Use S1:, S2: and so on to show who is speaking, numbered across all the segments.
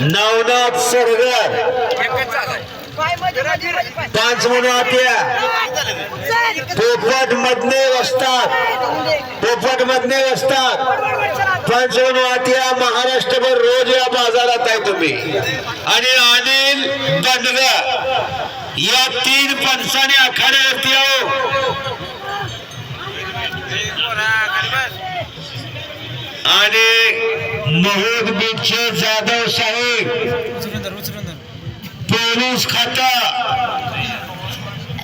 S1: नवनाथ सरगर पाच म्हणून आत्या. पोपट मधने वसतात. पोपट मधने वसतात. पाच म्हणून महाराष्ट्रभर रोज या बाजारात आहे तुम्ही. आणि अनिल बंडगर या तीन पंचाने आखाड्यावरती आहो. आणि महोद बीटचे जाधव साहेब. पोलीस खाता.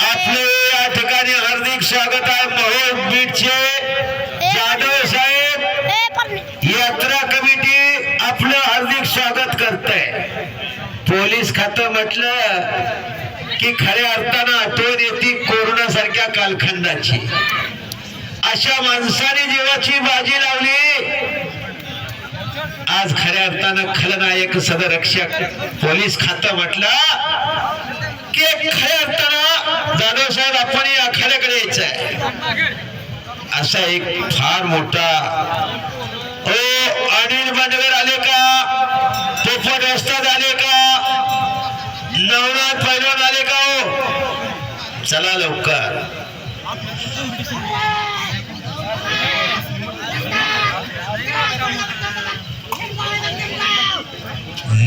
S1: आपले या ठिकाणी हार्दिक स्वागत आहे महोद बीटचे जाधव साहेब. यात्रा कमिटी आपलं हार्दिक स्वागत करते पोलीस खातं म्हटलं की खऱ्या अर्थानं आठवण येते कोरोना सारख्या कालखंडाची. अशा माणसाने जीवाची बाजी लावली. आज खऱ्या अर्थानं खलनायक सदरक्षक पोलीस खातं म्हटलं की खऱ्या अर्थानं जाधव साहेब आपण या आखाड्याकडे यायचं आहे असा एक फार मोठा ओ अनिल बंडगर आले का? पोपट वस्ताद आले का? नवनाथ पैलवान आले का हो? चला लवकर.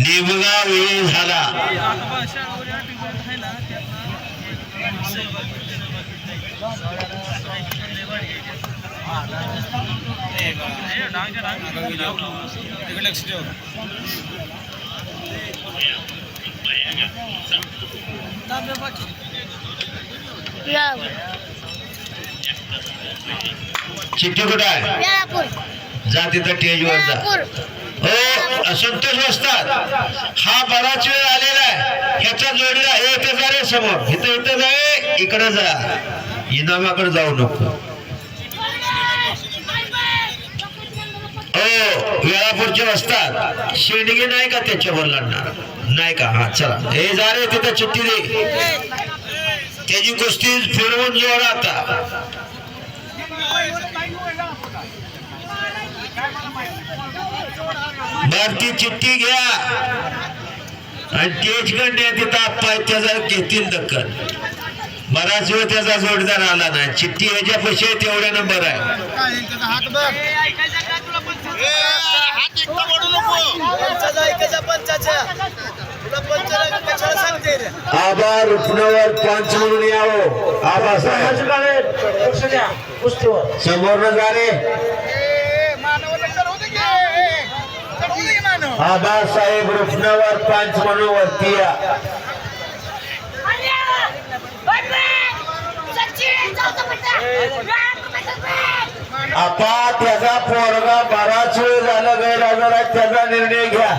S1: निवगा वेळ झाला चिठ्ठी कुठं आहे जा तिथं टेजवर जा हो असंतोष असतात. हा बराच वेळ आलेला आहे. ह्याच्या जोडीला हे इथं जा रे समोर. इथं इथं जा इकडे जा. इनामाकडे जाऊ नको. हो वेळापूरचे असतात. शेंडगे नाही का त्याच्या वडिलांना नाही का? हा चला. हे जा रे तिथं चिठ्ठी दे. त्याची कुस्ती फिरवून जोर आता. भारती चिठ्ठी घ्या. आणि तेज गंड्या तिथं आप्पा आहेत, त्याचा घेतील दक्कन बराच वेळ त्याचा जोडदार आला नाही. चिठ्ठी ह्याच्या पैसे तेवढ्यानं बरं आहे. आबा रुपणावर पंच म्हणून यावं. आबा समोर न जा रे. आबासाहेब रुपणावर पंच म्हणून वरती या. आपा त्याचा पोरगा बराच वेळ झाला गैरहजर आहे त्याचा निर्णय घ्या.